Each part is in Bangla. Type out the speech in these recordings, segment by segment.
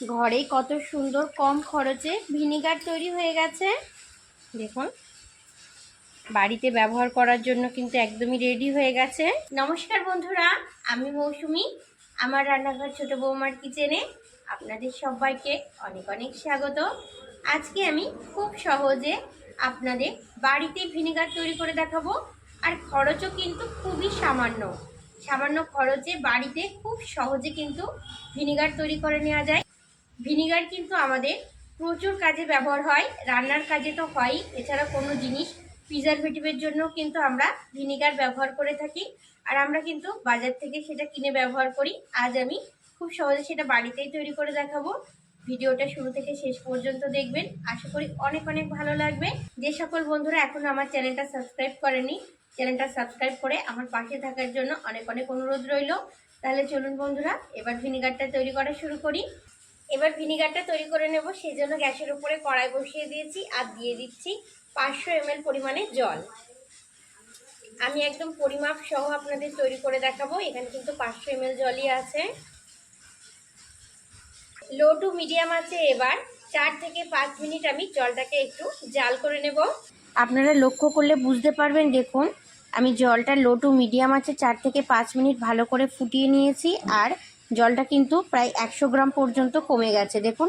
ঘরেই কত সুন্দর কম খরচে ভিনিগার তৈরি হয়ে গেছে। দেখুন, বাড়িতে ব্যবহার করার জন্য কিন্তু একদমই রেডি হয়ে গেছে। নমস্কার বন্ধুরা, আমি মৌসুমি, আমার রান্নাঘর ছোট বৌমার কিচেনে আপনাদের সবাইকে অনেক অনেক স্বাগত। আজকে আমি খুব সহজে আপনাদের বাড়িতে ভিনিগার তৈরি করে দেখাবো, আর খরচও কিন্তু খুবই সামান্য। সামান্য খরচে বাড়িতে খুব সহজে কিন্তু ভিনিগার তৈরি করে নেওয়া যায়। ভিনিগার কিন্তু আমাদের প্রচুর কাজে ব্যবহার হয়, রান্নার কাজে তো হয়ই। এছাড়া কোনো জিনিস প্রিজারভেটিভের জন্য কিন্তু আমরা ভিনিগার ব্যবহার করে থাকি। আর আমরা কিন্তু বাজার থেকে সেটা কিনে ব্যবহার করি। আজ আমি খুব সহজে সেটা বাড়িতেই তৈরি করে দেখাবো। ভিডিওটা শুরু থেকে শেষ পর্যন্ত দেখবেন। আশা করি অনেক অনেক ভালো লাগবে। যে সকল বন্ধুরা এখনও আমার চ্যানেলটা সাবস্ক্রাইব করেনি চ্যানেলটা সাবস্ক্রাইব করে আমার পাশে থাকার জন্য অনেক অনেক অনুরোধ রইল। তাহলে চলুন বন্ধুরা, এবার ভিনিগারটা তৈরি করা শুরু করি। এবার ভিনিগারটা তৈরি করে নেব সেই জন্য গ্যাসের উপরে কড়াই বসিয়ে দিয়েছি আর দিয়ে দিচ্ছি পাঁচশো এমএল পরিমাণে জল। আমি একদম পরিমাপ সহ আপনাদের তৈরি করে দেখাবো, এখানে কিন্তু পাঁচশো এমএল জলই আছে। লো টু মিডিয়াম আছে এবার, চার থেকে পাঁচ মিনিট আমি জলটাকে একটু জাল করে নেব। আপনারা লক্ষ্য করলে বুঝতে পারবেন, দেখুন, আমি জলটা লো টু মিডিয়াম আছে, চার থেকে পাঁচ মিনিট ভালো করে ফুটিয়ে নিয়েছি, আর জলটা কিন্তু প্রায় একশো গ্রাম পর্যন্ত কমে গেছে। দেখুন,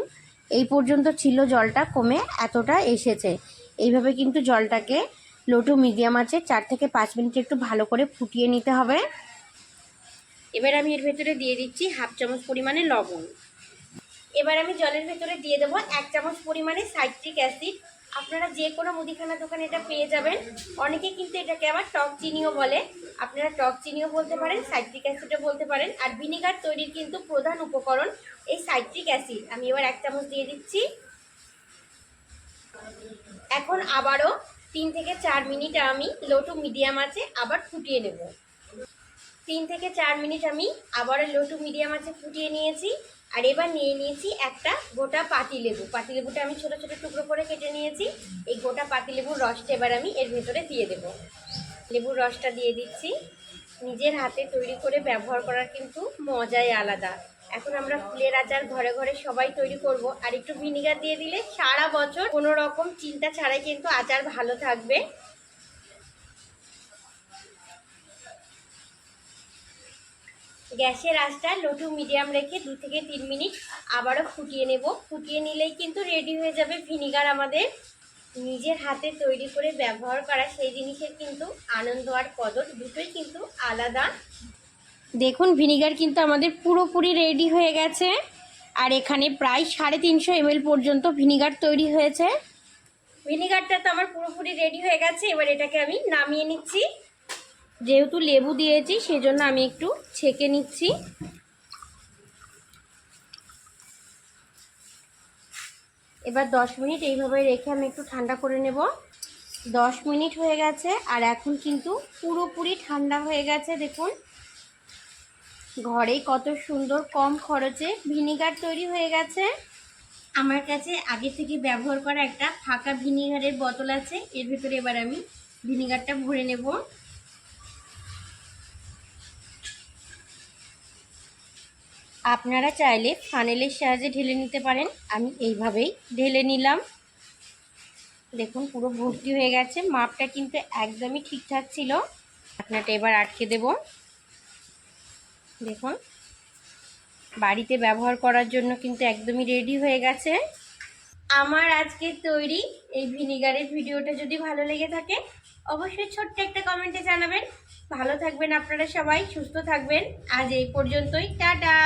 এই পর্যন্ত ছিল জলটা, কমে এতটা এসেছে। এইভাবে কিন্তু জলটাকে লো টু মিডিয়াম আছে, চার থেকে পাঁচ মিনিট একটু ভালো করে ফুটিয়ে নিতে হবে। এবার আমি এর ভেতরে দিয়ে দিচ্ছি হাফ চামচ পরিমাণে লবণ। এবার আমি জলের ভেতরে দিয়ে দেবো এক চামচ পরিমাণে সাইট্রিক অ্যাসিড। আপনারা যে কোনো মুদিখানা দোকানে এটা পেয়ে যাবেন। অনেকে কিন্তু এটাকে আবার টক চিনিও বলে। আপনারা টক চিনিও বলতে পারেন, সাইট্রিক অ্যাসিডও বলতে পারেন। আর ভিনিগার তৈরির কিন্তু প্রধান উপকরণ এই সাইট্রিক অ্যাসিড। আমি এবার এক চামচ দিয়ে দিচ্ছি। এখন আবারও তিন থেকে চার মিনিট আমি লো টু মিডিয়াম আছে আবার ফুটিয়ে নেব। তিন থেকে চার মিনিট আমি আবারও লো টু মিডিয়াম আছে ফুটিয়ে নিয়েছি। আর এবার নিয়ে নিয়েছি একটা গোটা পাতিলেবু পাতিলেবুটা আমি ছোট ছোট টুকরো করে কেটে নিয়েছি। এই গোটা পাতিলেবুর রসটা এবার আমি এর ভেতরে দিয়ে দেব। লেবুর রসটা দিয়ে দিচ্ছি। নিজের হাতে তৈরি করে ব্যবহার করার কিন্তু মজাই আলাদা। এখন আমরা ফুলের আচার ঘরে ঘরে সবাই তৈরি করব। আর একটু ভিনিগার দিয়ে দিলে সারা বছর কোনো রকম চিন্তা ছাড়াই কিন্তু আচার ভালো থাকবে। গ্যাসের আঁচটা লো টু মিডিয়াম রেখে দু থেকে তিন মিনিট আবারও ফুটিয়ে নেব। ফুটিয়ে নিলেই কিন্তু রেডি হয়ে যাবে ভিনিগার আমাদের। নিজের হাতে তৈরি করে ব্যবহার করা সেই জিনিসের কিন্তু আনন্দ আর কদর দুটোই কিন্তু আলাদা। দেখুন ভিনিগার কিন্তু আমাদের পুরোপুরি রেডি হয়ে গেছে। আর এখানে প্রায় সাড়ে তিনশো এমএল পর্যন্ত ভিনিগার তৈরি হয়েছে। ভিনিগারটা তো আমার পুরোপুরি রেডি হয়ে গেছে। এবার এটাকে আমি নামিয়ে নিচ্ছি। যেহেতু লেবু দিয়েছি, সেজন্য আমি একটু ছেঁকে নিচ্ছি। এবার দশ মিনিট এইভাবে রেখে আমি একটু ঠান্ডা করে নেব। দশ মিনিট হয়ে গেছে, আর এখন কিন্তু পুরোপুরি ঠান্ডা হয়ে গেছে, দেখুন। ঘরেই কত সুন্দর কম খরচে ভিনিগার তৈরি হয়ে গেছে। আমার কাছে আগে থেকে ব্যবহার করা একটা ফাঁকা ভিনিগারের বোতল আছে, এর ভিতরে এবার আমি ভিনিগারটা ভরে নেব। আপনারা চাইলে ফানেলের সাহায্যে ঢেলে নিতে পারেন। আমি এইভাবেই ঢেলে নিলাম। দেখুন, পুরো ভর্তি হয়ে গেছে। মাপটা কিন্তু একদমই ঠিকঠাক ছিল। আপনারটা এবার আটকে দেব। দেখুন, বাড়িতে ব্যবহার করার জন্য কিন্তু একদমই রেডি হয়ে গেছে। আমার আজকে তৈরি এই ভিনিগারের ভিডিওটা যদি ভালো লেগে থাকে, অবশ্যই ছোট্ট একটা কমেন্টে জানাবেন। ভালো থাকবেন আপনারা সবাই, সুস্থ থাকবেন। আজ এই পর্যন্তই। টাটা!